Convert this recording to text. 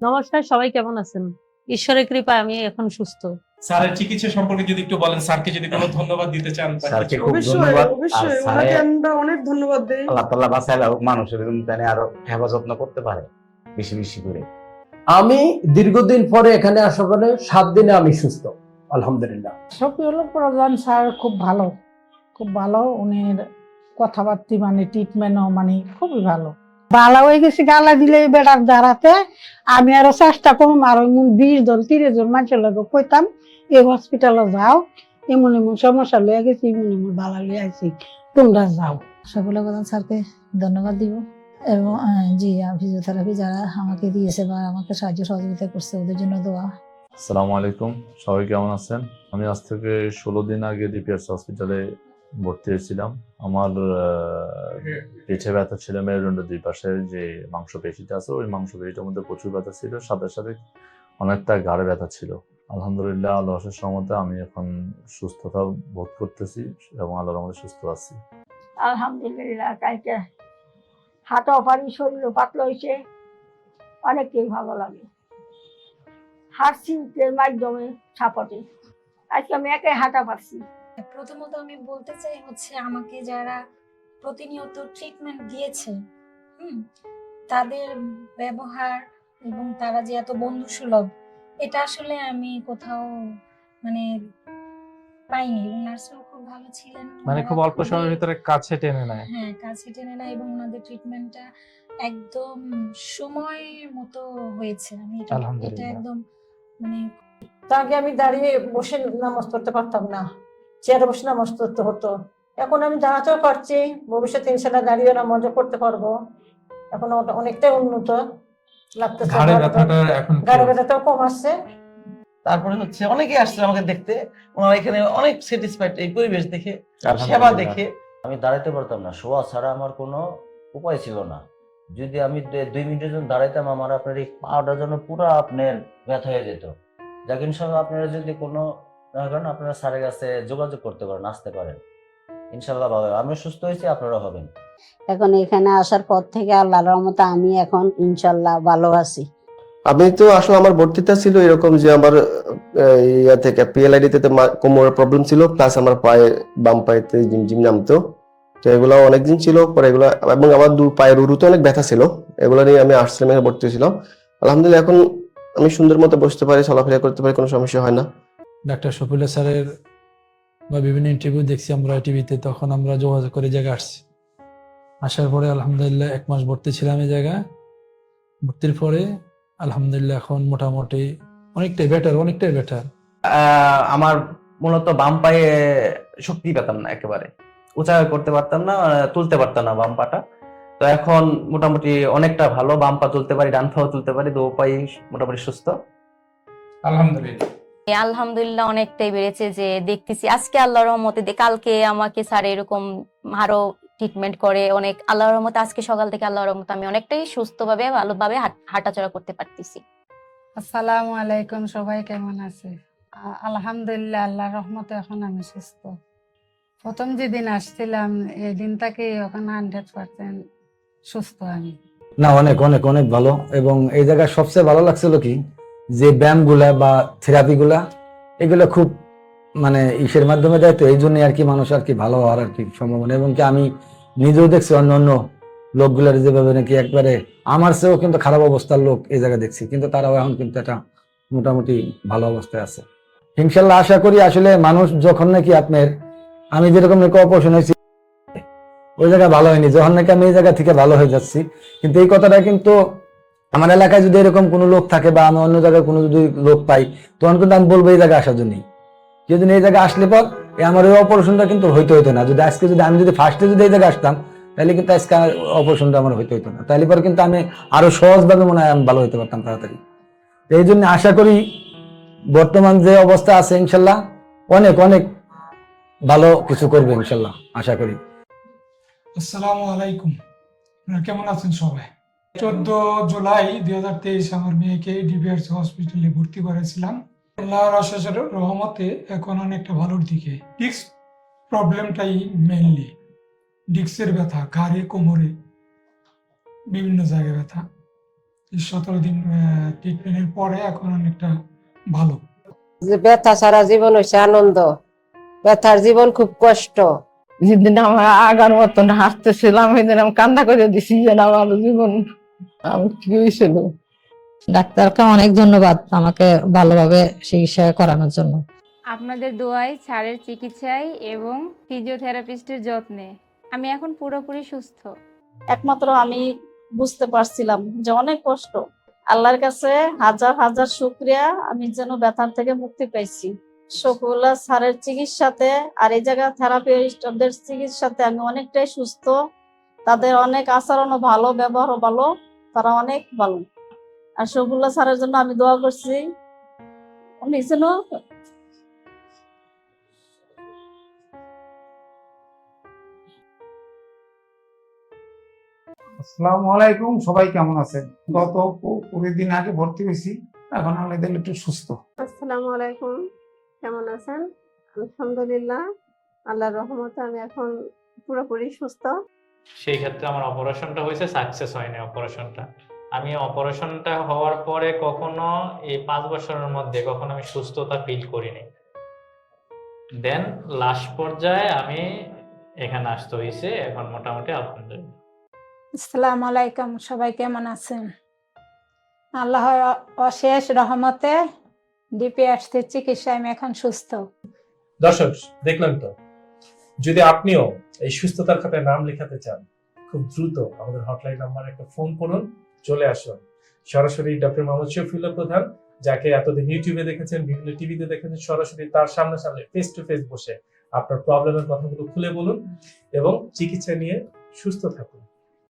নমস্কার সবাই কেমন আছেন? ঈশ্বরের কৃপায় আমি এখন সুস্থ। স্যারের চিকিৎসা সম্পর্কে যদি একটু বলেন স্যারকে যদি কোনো ধন্যবাদ দিতে চান স্যারকে খুব ধন্যবাদ। অবশ্যই ওনাকে আমরা অনেক ধন্যবাদ দিই। আল্লাহ তাল্লাহ বাঁচাইলে হোক মানুষের জন্য জানি আরও সেবা যত্ন করতে পারে বেশি বেশি করে। আমি দীর্ঘদিন পরে এখানে আসা করে সাত দিনে আমি সুস্থ আলহামদুলিল্লাহ। শফিউল প্রধান স্যার খুব ভালো খুব ভালো। উনি কথাবার্তি মানে ট্রিটমেন্টও মানে খুবই ভালো। ভালো হয়ে গেছে গালা দিলে বেড়ার দাঁড়াতে আমি আরও চেষ্টা করুম আরও বিশ জন তিরিশ জন মানুষের লগে কইতাম এই হসপিটালে যাও এমন এমন সমস্যা লয়ে গেছি এমন এমন ভালো লয়ে আছি তোমরা যাও। সকলে প্রধান স্যারকে ধন্যবাদ দিব। এবং জি ফিজিওথেরাপি যারা আমাকে দিয়েছে বা আমাকে সাহায্য সহযোগিতা করছে ওদের জন্য দোয়া। আসসালামু আলাইকুম। সবাই কেমন আছেন? আমি আজ থেকে ষোলো দিন আগে ডিপিএস হসপিটালে ভর্তি হয়েছিলাম। আমার আহ, পেটে ব্যথা ছিল মেরুদণ্ড দুই পাশে যে মাংস পেশিটা আছে ওই মাংস পেশিটার মধ্যে প্রচুর ব্যথা ছিল। সাথে সাথে অনেকটা গাড়ে ব্যথা ছিল। আলহামদুলিল্লাহ আল্লাহ সহমতে আমি এখন সুস্থতা বোধ করতেছি এবং আল্লাহর মধ্যে সুস্থ আছি। আলহামদুলিল্লাহ কালকে হাতও পারি শরীরও পাতলা হয়েছে। অনেকটাই ভালো লাগে। হাঁটছির মাধ্যমে ছাপটে আজকে আমি একাই হাঁটা পারছি। প্রথমত আমি বলতে চাই হচ্ছে আমাকে যারা প্রতিনিয়ত ট্রিটমেন্ট দিয়েছে হুম তাদের ব্যবহার এবং তারা যে এত বন্ধু সুলভ এটা আসলে আমি কোথাও মানে পাইনি। এবং নার্সরাও খুব ভালো ছিলেন। মানে খুব অল্প সময়ের ভিতরে কাছে টেনে নেয়। হ্যাঁ কাছে টেনে না এবং ওনাদের ট্রিটমেন্টটা একদম সময় মতো হয়েছে। আমি এটা এটা একদম মানে তাকে আমি দাঁড়িয়ে বসে নামাজ পড়তে পারতাম না। চেয়ারে বসে নামাজ পড়তে হতো। এখন আমি দাঁড়াতেও পারছি ভবিষ্যতে ইনশাল্লাহ দাঁড়িয়ে নামাজও করতে পারব। এখন ওটা অনেকটাই উন্নত লাগতেছে। ঘাড়ে ব্যথাটা এখন কি ব্যথাটাও কম আসছে। তারপরে হচ্ছে অনেকে আসছে আমাকে দেখতে। ওনারা এখানে অনেক স্যাটিসফাইড এই পরিবেশ দেখে সেবা। দেখে। আমি দাঁড়াইতে পারতাম না। শোয়া ছাড়া আমার কোনো উপায় ছিল না। যদি আমি দুই মিনিটের জন্য দাঁড়াইতাম আমার আপনার এই পাওয়াটা যেন পুরো আপনার ব্যথা হয়ে যেত। যাকে আপনারা যদি কোনো না করেন আপনারা স্যারের কাছে যোগাযোগ করতে পারেন আসতে পারেন। ইনশাল্লাহ ভালো। আমিও সুস্থ হয়েছি আপনারা হবেন। এখন এখানে আসার পর থেকে আল্লাহর রহমতে আমি এখন ইনশাল্লাহ ভালো আছি। আমি তো আসলে আমার ভর্তিটা ছিল এরকম যে আমার ইয়া থেকে পিএলআইডি তে কোমরের প্রবলেম ছিল প্লাস আমার পায়ে বাম পায়েতে জিম জিম নামতো। তো এগুলো অনেকদিন ছিল পরে এগুলো এবং আমার দু পায়ের উরুতে অনেক ব্যথা ছিল। এগুলো নিয়ে আমি আর্টস ভর্তি হয়েছিলাম। আলহামদুলিল্লাহ এখন আমি সুন্দর মতো বসতে পারি চলাফেরা করতে পারি কোনো সমস্যা হয় না। ডাক্তার শফিউল্লাহ স্যারের বা বিভিন্ন ইন্টারভিউ দেখছি আমরা টিভিতে তখন আমরা যোগাযোগ করে জায়গায় আসছি। আসার পরে আলহামদুলিল্লাহ এক মাস ভর্তি ছিলাম এই জায়গায়। ভর্তির পরে আলহামদুলিল্লাহ এখন মোটামুটি অনেকটাই বেটার অনেকটাই বেটার আহ, আমার মূলত বাম পায়ে শক্তি পেতাম না একেবারে। উঁচা করতে পারতাম না তুলতে পারতাম না বাম পাটা। তো এখন মোটামুটি অনেকটা ভালো বাম পা তুলতে পারি ডান পাও তুলতে পারি দু পাই মোটামুটি সুস্থ। আলহামদুলিল্লাহ। আলহামদুলিল্লাহ অনেকটাই বেড়েছে যে দেখতেছি। আজকে আল্লাহর রহমতে দে- কালকে আমাকে স্যার এরকম আরও ট্রিটমেন্ট করে অনেক আল্লাহর রহমতে আজকে সকাল থেকে আল্লাহর রহমতে আমি অনেকটাই সুস্থভাবে ভালোভাবে হাঁট- হাঁটাচলা করতে পারতেছি। আসসালামু আলাইকুম সবাই কেমন আছে? আলহামদুলিল্লাহ আল্লাহর রহমতে এখন আমি সুস্থ। প্রথম যেদিন আসছিলাম এই দিনটাকে এখন হান্ড্রেড পার্সেন্ট সুস্থ আমি। না অনেক অনেক অনেক ভালো। এবং এই জায়গায় সবচেয়ে ভালো লাগছিল কি? যে ব্যায়ামগুলা বা থেরাপিগুলা, এগুলো খুব মানে ইসের মাধ্যমে দেয় তো এই জন্য আর কি মানুষ আর কি ভালো হওয়ার আর কি সম্ভাবনা। এবং কি আমি নিজেও দেখছি অন্য অন্য লোকগুলার যেভাবে নাকি একবারে আমার চেয়েও কিন্তু খারাপ অবস্থার লোক এই জায়গায় দেখছি, কিন্তু তারাও এখন কিন্তু একটা মোটামুটি ভালো অবস্থায় আছে। ইনশাল্লাহ আশা করি আসলে মানুষ যখন নাকি আপনার, আমি যেরকম নাকি অপারেশন হয়েছি, ওই জায়গায় ভালো হয়নি, যখন নাকি আমি এই জায়গা থেকে ভালো হয়ে যাচ্ছি, কিন্তু এই কথাটা কিন্তু আমার এলাকায় যদি এরকম কোনো লোক থাকে বা আমি অন্য জায়গায় কোনো যদি লোক পাই, তখন কিন্তু আমি বলব এই জায়গায় আসার জন্যই। যদি এই জায়গায় আসলে পর আমার ওই অপারেশনটা কিন্তু হইতে হইতো না। যদি আজকে যদি আমি যদি ফার্স্টে যদি এই জায়গায় আসতাম, তাহলে কিন্তু আজকে অপারেশনটা আমার হইতে হইতো না। তাহলে পর কিন্তু আমি আরও সহজভাবে মনে হয় আমি ভালো হইতে পারতাম তাড়াতাড়ি। এই জন্য আশা করি বর্তমান যে অবস্থা আছে ইনশাল্লাহ, অনেক অনেক ভালো কিছু করবে ইনশাল্লাহ, আশা করি। আসসালামু আলাইকুম। কেমন আছেন সবাই? চোদ্দ জুলাই দুই হাজার তেইশ আমার মেয়েকে ডিবিআরস হসপিটালে ভর্তি করেছিলার আল্লাহর অশেষ রহমতে এখন অনেকটা ভালোর দিকে। ডিস্ক প্রবলেমটাই মেইনলি ডিস্কের ব্যথা ঘাড়ে কোমরে বিভিন্ন জায়গায় ব্যথা। সতেরো দিন ট্রিটমেন্টের পরে এখন অনেকটা ভালো। যে ব্যথা সারা জীবন হয়েছে আনন্দ। ব্যথার জীবন খুব কষ্ট। যেদিন আমার আগার মতন হাসতেছিলাম সেদিন আমি কান্না করে দিছি যে আমার জীবন আমি কি হয়েছিল? ডাক্তারকে অনেক ধন্যবাদ আমাকে ভালোভাবে চিকিৎসা করানোর জন্য। আপনাদের দোয়ায় ছাড়ের চিকিৎসায় এবং ফিজিওথেরাপিস্টের যত্নে। আমি এখন পুরোপুরি সুস্থ। একমাত্র আমি বুঝতে পারছিলাম যে অনেক কষ্ট। আল্লাহর কাছে হাজার হাজার শুক্রিয়া। আমি যেন ব্যথার থেকে মুক্তি পাইছি। শকুলা স্যারের চিকিৎসাতে আর এই জায়গা থেরাপিস্টদের চিকিৎসাতে আমি অনেকটাই সুস্থ। তাদের অনেক আচরণও ভালো ব্যবহারও ভালো। তারা অনেক ভালো। আর শকুল্লা স্যারের জন্য আমি দোয়া করছি। উনি যেন আসসালামু আলাইকুম সবাই কেমন আছেন? গত কুড়ি দিন আগে ভর্তি হয়েছি এখন আমাদের একটু সুস্থ। আসসালামু আলাইকুম কেমন আছেন? আলহামদুলিল্লাহ আল্লাহর রহমতে আমি এখন পুরোপুরি সুস্থ। সেই ক্ষেত্রে আমার অপারেশনটা হয়েছে সাকসেস হয়নি অপারেশনটা আমি অপারেশনটা হওয়ার পরে কখনো এই পাঁচ বছরের মধ্যে কখনো আমি সুস্থতা ফিল করিনি। দেন লাস্ট পর্যায়ে আমি এখানে আসতে হয়েছে এখন মোটামুটি আলহামদুলিল্লাহ। আসসালামু আলাইকুম সবাই কেমন আছেন? আল্লাহর অশেষ রহমতে ডিপিএসসি চিকিৎসায় আমি এখন সুস্থ। দর্শক দেখলেন তো যদি আপনিও এই সুস্থতার খাতায় নাম লেখাতে চান, খুব দ্রুত আমাদের হটলাইন নাম্বার একটা ফোন করুন, চলে আসুন। সরাসরি ডক্টর মোহাম্মদ শফিউল্লাহ প্রধান, যাকে এতদিন ইউটিউবে দেখেছেন, বিভিন্ন টিভিতে দেখেছেন, সরাসরি তার সামনে সামনে ফেস টু ফেস বসে আপনার প্রবলেমের কথাগুলো খুলে বলুন এবং চিকিৎসা নিয়ে সুস্থ থাকুন।